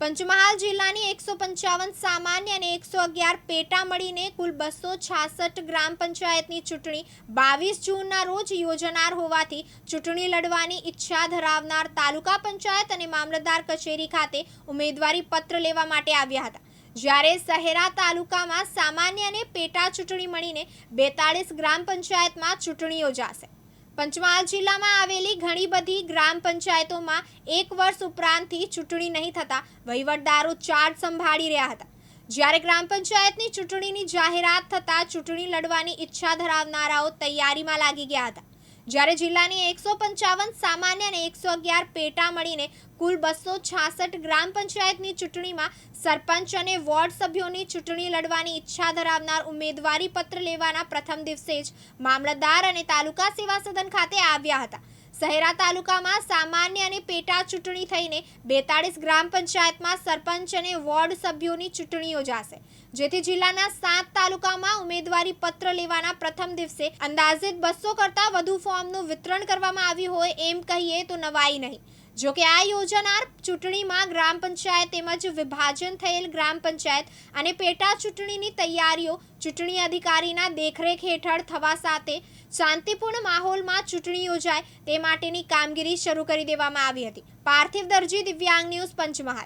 પંચમહાલ જિલ્લાની એકસો પંચાવન સામાન્ય અને એકસો અગિયાર પેટા મળીને કુલ બસો છાસઠ ગ્રામ પંચાયતની ચૂંટણી બાવીસ જૂનના રોજ યોજાનાર હોવાથી ચૂંટણી લડવાની ઈચ્છા ધરાવનાર તાલુકા પંચાયત અને મામલતદાર કચેરી ખાતે ઉમેદવારી પત્ર લેવા માટે આવ્યા હતા. જ્યારે શહેરા તાલુકામાં સામાન્ય અને પેટા ચૂંટણી મળીને બેતાળીસ ગ્રામ પંચાયતમાં ચૂંટણી યોજાશે. પંચમહાલ જિલ્લામાં આવેલી ઘણી બધી ગ્રામ પંચાયતોમાં એક વર્ષ ઉપરાંતથી ચૂંટણી નહીં થતા વહીવટદારો ચાર્જ સંભાળી રહ્યા હતા. જ્યારે ગ્રામ પંચાયતની ચૂંટણીની જાહેરાત થતાં ચૂંટણી લડવાની ઈચ્છા ધરાવનારાઓ તૈયારીમાં લાગી ગયા હતા. જ્યારે જિલ્લાની એકસો પંચાવન સામાન્ય અને એકસો અગિયાર પેટા મળીને કુલ બસો છાસઠ ગ્રામ પંચાયતની ચૂંટણીમાં સરપંચ અને વોર્ડ સભ્યોની ચૂંટણી લડવાની ઈચ્છા ધરાવનાર ઉમેદવારી પત્ર લેવાના પ્રથમ દિવસે જ મામલતદાર અને તાલુકા સેવા સદન ખાતે આવ્યા હતા. શહેરા તાલુકામાં સામાન્ય અને પેટા ચૂંટણી થઈને બેતાળીસ ગ્રામ પંચાયતમાં સરપંચ અને વોર્ડ સભ્યોની ચૂંટણી યોજાશે, જેથી જિલ્લાના સાત તાલુકામાં ઉમેદવારી પત્ર લેવાના પ્રથમ દિવસે અંદાજિત બસો કરતાં વધુ ફોર્મનું વિતરણ કરવામાં આવ્યું હોય એમ કહીએ તો નવાઈ નહીં. જોકે આ યોજાનાર ચૂંટણીમાં ગ્રામ પંચાયત તેમજ વિભાજન થયેલ ગ્રામ પંચાયત અને પેટા ચૂંટણીની તૈયારીઓ ચૂંટણી અધિકારીના દેખરેખ હેઠળ થવા સાથે શાંતિપૂર્ણ માહોલમાં ચૂંટણી યોજાય તે માટેની કામગીરી શરૂ કરી દેવામાં આવી હતી. પાર્થિવ દરજી, દિવ્યાંગ ન્યૂઝ પંચમહાલ.